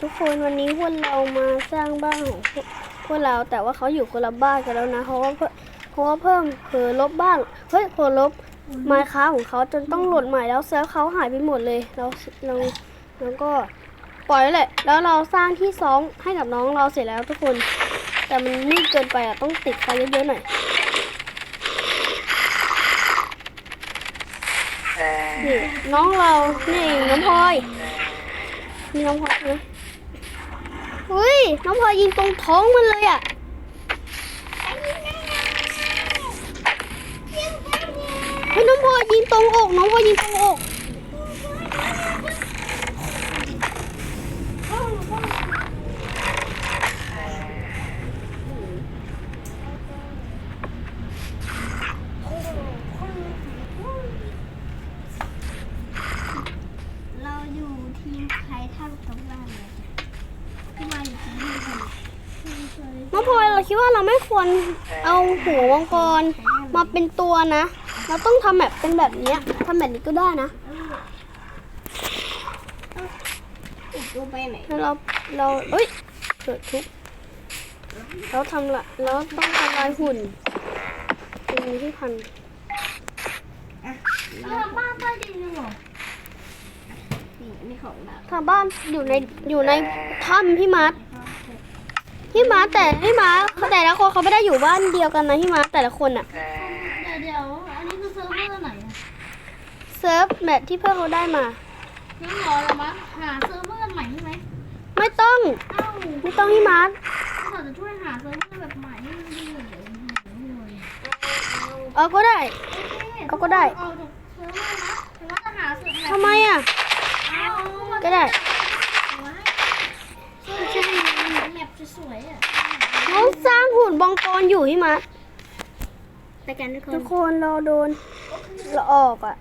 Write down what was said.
ทุกคนวันนี้พวกเรามาสร้างบ้านของพวกเราแต่ว่าเขาอยู่คนละบ้านกันแล้วนะเพราะว่าเพราะว่าเพิ่มเผลอลบบ้านเฮ้ยเผลอลบไม้ค้าของเขาจนต้องโหลดใหม่แล้วเซิร์ฟเขาหายไปหมดเลยเราเราแล้วก็ปล่อยไว้แหละ แล้วเราสร้างที่ซ้อมให้กับน้องเราเสร็จแล้วทุกคน แต่มันมืดเกินไปอะต้องติดไฟเยอะๆหน่อยนี่น้องเรานี่เองน้องพลอยมีน้องพลอยไหม น้องพลอยยิงตรงท้องมันเลยอะเฮ้ยน้องพลอยยิงตรงอกน้องพลอยยิงตรงอกเราอยู่ทีมใครทำกับบ้านเลยพี่มาอยู่ทีมนี้กัน น้องพลอยเราคิดว่าเราไม่ควรเอาหัวมังกรมาเป็นตัวนะ เราต้องทำแบบเป็นแบบเนี้ยทำแบบนี้ก็ได้นะติดตัวไปไหนแล้วเราเราเอ้ยเกิดทุกข์เราทำละเราต้องทำลายหุ่นตรงนี้ที่พันเราบ้านใต้ดินเลยเหรอนี่นี่ของเราทางบ้านอยู่ในอยู่ในถ้ำพี่มาร์ท พี่มาร์ทแต่พี่มาร์ทแต่ละคนเขาไม่ได้อยู่บ้านเดียวกันนะพี่มาร์ทแต่ละคนอะเดี๋ยวเดี๋ยวอันนี้คือเซิร์ฟเวอร์ไหนอะเซิร์ฟแบบที่เพื่อนเขาได้มางั้นรอเรามาหาเซิร์ฟเวอร์ใหม่ใช่ไหมไม่ต้องเอ้าไม่ต้องพี่มาร์ทเขาจะช่วยหาเซิร์ฟเวอร์แบบใหม่ให้มันดีกว่าเดี๋ยวนี้เลยเอาก็ได้ เอาก็ได้ เอาจากเซิร์ฟเวอร์นะแต่ว่าจะหาเซิร์ฟแบบทำไมอะเอามาก็ได้ เขาสร้างหุ่นบองกรอยู่พี่มาร์ทไปกันทุกคทุนกคนเราโดนเราออกอะ